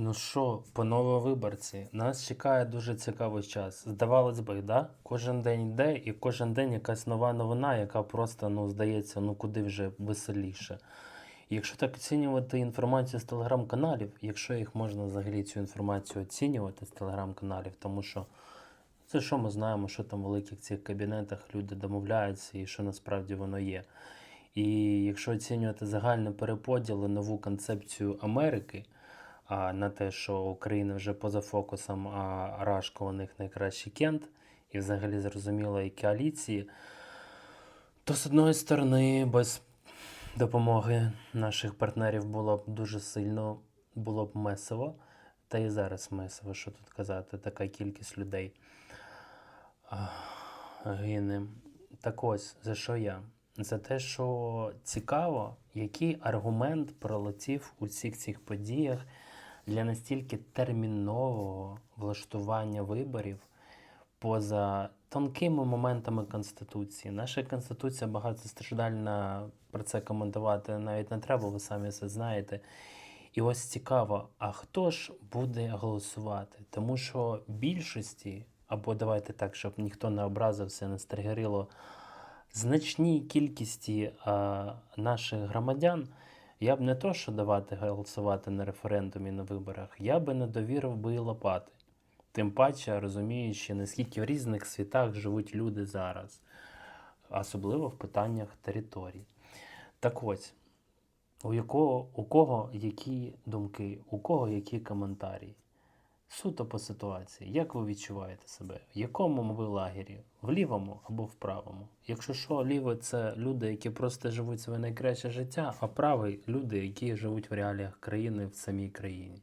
Ну що, панове виборці, нас чекає дуже цікавий час. Здавалось би, да? Кожен день йде, і кожен день якась нова новина, яка просто ну, здається, ну куди вже веселіше. Якщо так оцінювати інформацію з телеграм-каналів, якщо їх можна взагалі цю інформацію оцінювати з телеграм-каналів, тому що це що ми знаємо, що там в великих цих кабінетах люди домовляються і що насправді воно є. І якщо оцінювати загальний переподіл і нову концепцію Америки, а, на те, що Україна вже поза фокусом, а Рашко у них найкращий кент, і взагалі зрозуміло і коаліції, то з одної сторони, без допомоги наших партнерів було б дуже сильно було б месиво, та і зараз месиво, що тут казати, така кількість людей гине. Так ось, за що я? За те, що цікаво, який аргумент пролетів у всіх цих подіях для настільки термінового влаштування виборів поза тонкими моментами Конституції. Наша Конституція багатостраждальна, про це коментувати навіть не треба, ви самі це знаєте. І ось цікаво, а хто ж буде голосувати? Тому що більшості, або давайте так, щоб ніхто не образився, не стригерило, значній кількості а, наших громадян я б не то, що давати голосувати на референдумі на виборах, я би не довірив би і лопати. Тим паче, розуміючи, наскільки в різних світах живуть люди зараз, особливо в питаннях територій. Так ось, у, якого, у кого які думки, у кого які коментарі. Суто по ситуації. Як ви відчуваєте себе? В якому ви лагері? В лівому або в правому? Якщо що, ліве це люди, які просто живуть своє найкраще життя, а правий люди, які живуть в реаліях країни в самій країні.